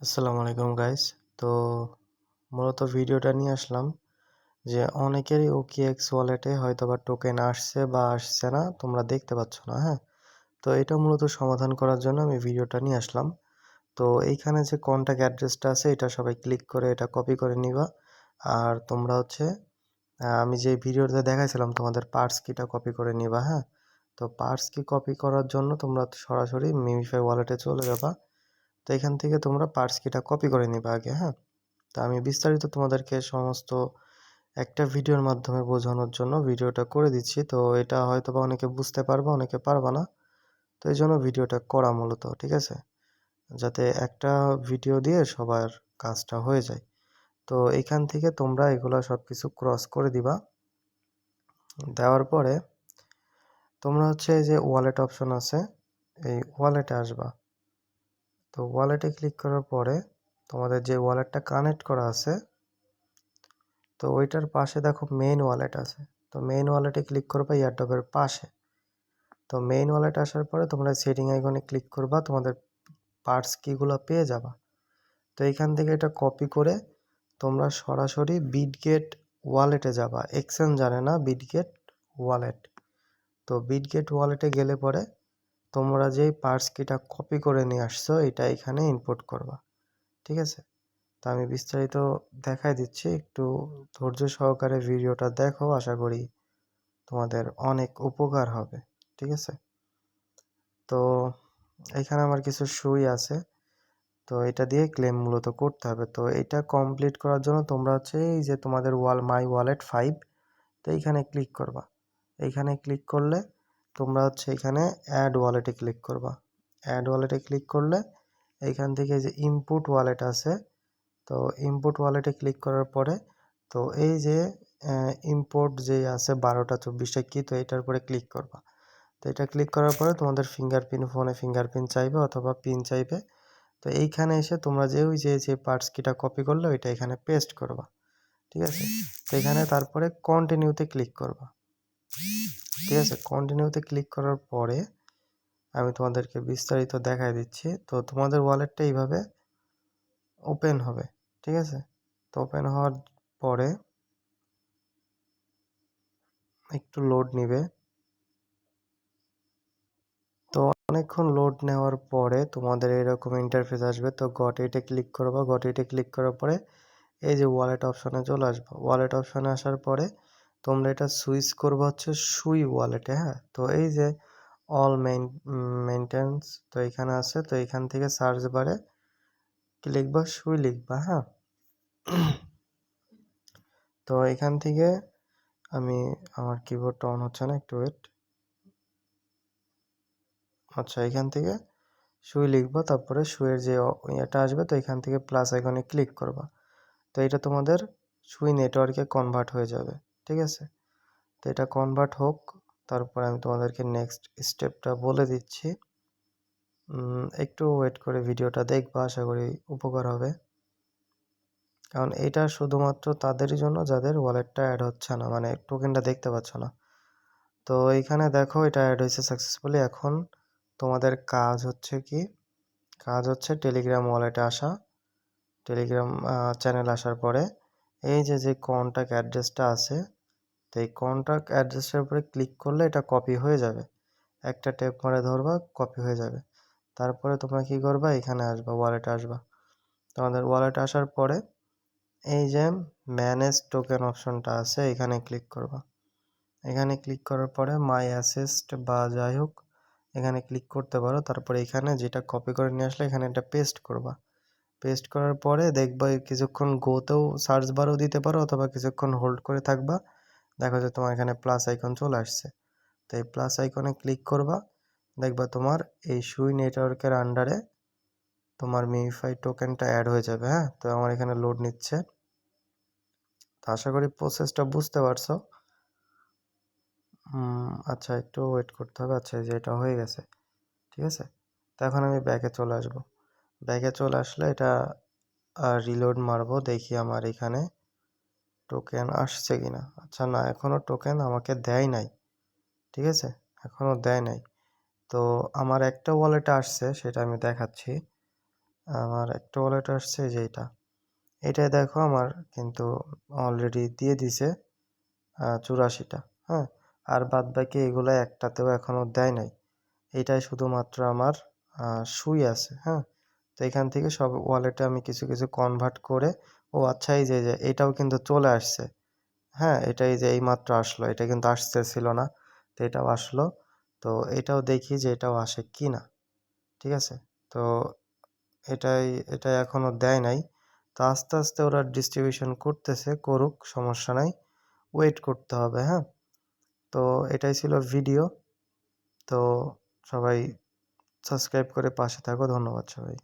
আসসালামু আলাইকুম গাইস তো মূলত ভিডিওটা নিয়ে আসলাম যে অনেকেরই ওকিএক্স ওয়ালেটে হয়তো বা টোকেন আসছে বা আসছে না, তোমরা দেখতে পাচ্ছ না হ্যাঁ? তো এটা মূলত সমাধান করার জন্য আমি ভিডিওটা নিয়ে আসলাম। তো এইখানে যে কন্ট্যাক্ট অ্যাড্রেসটা আছে, এটা সবাই ক্লিক করে এটা কপি করে নিবা। আর তোমরা হচ্ছে আমি যে ভিডিওতে দেখাইছিলাম তোমাদের পার্স কিটা কপি করে নিবা হ্যাঁ? তো পার্স কি কপি করার জন্য তোমরা সরাসরি মিমিফাই ওয়ালেটে চলে যাবা। তো এখান থেকে তোমরা পার্স কিটা কপি করে নিবে আগে হ্যাঁ? তো আমি বিস্তারিত তোমাদেরকে সমস্ত একটা ভিডিওর মাধ্যমে বোঝানোর জন্য ভিডিওটা করে দিচ্ছি। তো এটা হয়তো বা অনেকে বুঝতে পারবে, অনেকে পারবে না। তো এই জন্য ভিডিওটা করা মূলত, ঠিক আছে? যাতে একটা ভিডিও দিয়ে সবার কাজটা হয়ে যায়। তো এখান থেকে তোমরা এগুলো সব কিছু ক্রস করে দিবা। দেওয়ার পরে তোমরা হচ্ছে এই যে ওয়ালেট অপশন আছে, এই ওয়ালেটে আসবা। তো ওয়ালেটে ক্লিক করার পরে তোমাদের যে ওয়ালেটটা কানেক্ট করা আছে, তো ওইটার পাশে দেখো মেইন ওয়ালেট আছে। তো মেইন ওয়ালেটে ক্লিক করবা এয়ারড্রপের পাশে। তো মেইন ওয়ালেট আসার পরে তোমরা সেটিং আইকনে ক্লিক করবা, তোমাদের পার্টস কিগুলো পেয়ে যাবা। তো এইখান থেকে এটা কপি করে তোমরা সরাসরি বিটগেট ওয়ালেটে যাবা। এক্সচেঞ্জ জানে না বিটগেট ওয়ালেট তো বিটগেট ওয়ালেটে গেলে পরে তোমরা যেই পার্টস কিটা কপি করে নিয়ে আসছো, এটা এখানে ইনপুট করবা। ঠিক আছে? তো আমি বিস্তারিত দেখাই দিচ্ছি, একটু ধৈর্য সহকারে ভিডিওটা দেখো, আশা করি তোমাদের অনেক উপকার হবে। ঠিক আছে? তো এখানে আমার কিছু সুই আছে। তো এটা দিয়ে ক্লেম মূলত করতে হবে। তো এটা কমপ্লিট করার জন্য তোমরা হচ্ছে এই যে তোমাদের ওয়াল মাই ওয়ালেট ফাইভ তো এইখানে ক্লিক করবা। এইখানে ক্লিক করলে তোমরা হচ্ছে এখানে অ্যাড ওয়ালেটে ক্লিক করবা। অ্যাড ওয়ালেটে ক্লিক করলে এইখান থেকে যে ইনপুট ওয়ালেট আছে, তো ইনপুট ওয়ালেটে ক্লিক করার পরে, তো এই যে ইম্পোর্ট যে আছে বারোটা চব্বিশটা কি, তো এটার উপরে ক্লিক করবা। তো এটা ক্লিক করার পরে তোমাদের ফিঙ্গারপ্রিন্ট ফোনে ফিঙ্গারপ্রিন্ট চাইবে অথবা পিন চাইবে। তো এইখানে এসে তোমরা যে ওই যে যে পার্টস কিটা কপি করলে ওইটা এখানে পেস্ট করবা। ঠিক আছে? তো এখানে তারপরে কন্টিনিউতে ক্লিক করবা। ঠিক আছে? কন্টিনিউতে ক্লিক করার পরে আমি তোমাদেরকে বিস্তারিত দেখাই দিচ্ছি। তো তোমাদের ওয়ালেটটা এইভাবে ওপেন হবে, ঠিক আছে? তো ওপেন হওয়ার পরে একটু লোড নিবে। তো অনেকক্ষণ লোড নেওয়ার পরে তোমাদের এরকম ইন্টারফেস আসবে। তো গট এটে ক্লিক করবা। গট এটে ক্লিক করার পরে এই যে ওয়ালেট অপশানে চলে আসব। ওয়ালেট অপশানে আসার পরে তোমরা এটা সুইচ করবে হচ্ছে সুই ওয়ালেটে হ্যাঁ? তো এই যে অল মেইন মেনটেন্স তো এখানে আছে, তো এখান থেকে সার্চ বারে কি লিখবা, সুই লিখবা হ্যাঁ? তো এখান থেকে আমি, আমার কিবোর্ডটা অন হচ্ছে না, একটু ওয়েট আচ্ছা এখান থেকে সুই লিখবা, তারপরে সুইয়ের যে ইয়েটা আসবে, তো এখান থেকে প্লাস আইকনে ক্লিক করবা। তো এটা তোমাদের সুই নেটওয়ার্কে কনভার্ট হয়ে যাবে। ঠিক আছে? তো এটা কনভার্ট হোক, তারপর আমি তোমাদেরকে নেক্সট স্টেপটা বলে দিচ্ছি। একটু ওয়েট করে ভিডিওটা দেখবা, আশা করি উপকার হবে। কারণ এটা শুধুমাত্র তাদের জন্য, যাদের ওয়ালেটটা অ্যাড হচ্ছে না মানে টোকেনটা দেখতে পাচ্ছ না। তো এইখানে দেখো, এটা অ্যাড হয়েছে সাকসেসফুলি এখন তোমাদের কাজ হচ্ছে কি? কাজ হচ্ছে টেলিগ্রাম ওয়ালেটে আসা। টেলিগ্রাম চ্যানেল আসার পরে, এই যে যে কন্ট্যাক্ট অ্যাড্রেসটা আছে তো এই কন্ট্যাক্ট অ্যাড্রেসের উপরে ক্লিক করলে এটা কপি হয়ে যাবে। একটা টেপ মারে ধরবা কপি হয়ে যাবে। তারপরে তোমরা কি করবা? এখানে আসবা ওয়ালেটে আসবা। তোমাদের ওয়ালেটে আসার পরে এই যে ম্যানেজ টোকেন অপশনটা আছে, এখানে ক্লিক করবা। এখানে ক্লিক করার পরে মাই অ্যাসেস্ট বা যাই হোক, এখানে ক্লিক করতে পারো। তারপরে এখানে যেটা কপি করে নিয়ে আসলে এখানে এটা পেস্ট করবা। পেস্ট করার পরে দেখবা কিছুক্ষণ গোতেও সার্চ বারও দিতে পারো, অথবা কিছুক্ষণ হোল্ড করে থাকবা। দেখো যে তোমার এখানে প্লাস আইকন চলে আসছে। তো এই প্লাস আইকনে ক্লিক করবা, দেখবা তোমার এই সুই নেটওয়ার্কের আন্ডারে তোমার মিফাই টোকেনটা অ্যাড হয়ে যাবে হ্যাঁ? তো আমার এখানে লোড নিচ্ছে। তো আশা করি প্রসেসটা বুঝতে পারছ। আচ্ছা একটু ওয়েট করতে হবে। আচ্ছা যে এটা হয়ে গেছে, ঠিক আছে? তো এখন আমি ব্যাকে চলে আসব। ব্যাকে চলে আসলে এটা রিলোড মারবো, দেখি আমার এখানে টোকেন আসছে কি না আচ্ছা না এখনও টোকেন আমাকে দেয় নাই, ঠিক আছে? এখনও দেয় নাই। তো আমার একটা ওয়ালেট আসছে, সেটা আমি দেখাচ্ছি। আমার একটা ওয়ালেট আসছে যে এটা। এটাই দেখো আমার কিন্তু অলরেডি দিয়ে দিছে চুরাশিটা হ্যাঁ? আর বাদ বাকি এগুলো একটাতেও এখনও দেয় নাই। এটাই শুধুমাত্র আমার সুই আছে হ্যাঁ? তো এখান থেকে সব ওয়ালেটে আমি কিছু কিছু কনভার্ট করে, ও আচ্ছা এই যে যে, এটাও কিন্তু চলে আসছে। হ্যাঁ এটাই যে এই মাত্র আসলো, এটা কিন্তু আসতে ছিল না, তো এটাও আসলো। তো এটাও দেখি যে এটাও আসে কি না ঠিক আছে? তো এটাই এটা এখনও দেয় নাই। তো আস্তে আস্তে ওরা ডিস্ট্রিবিউশন করতেছে, করুক, সমস্যা নাই। ওয়েট করতে হবে হ্যাঁ? তো এটাই ছিল ভিডিও তো সবাই সাবস্ক্রাইব করে পাশে থাকো, ধন্যবাদ সবাই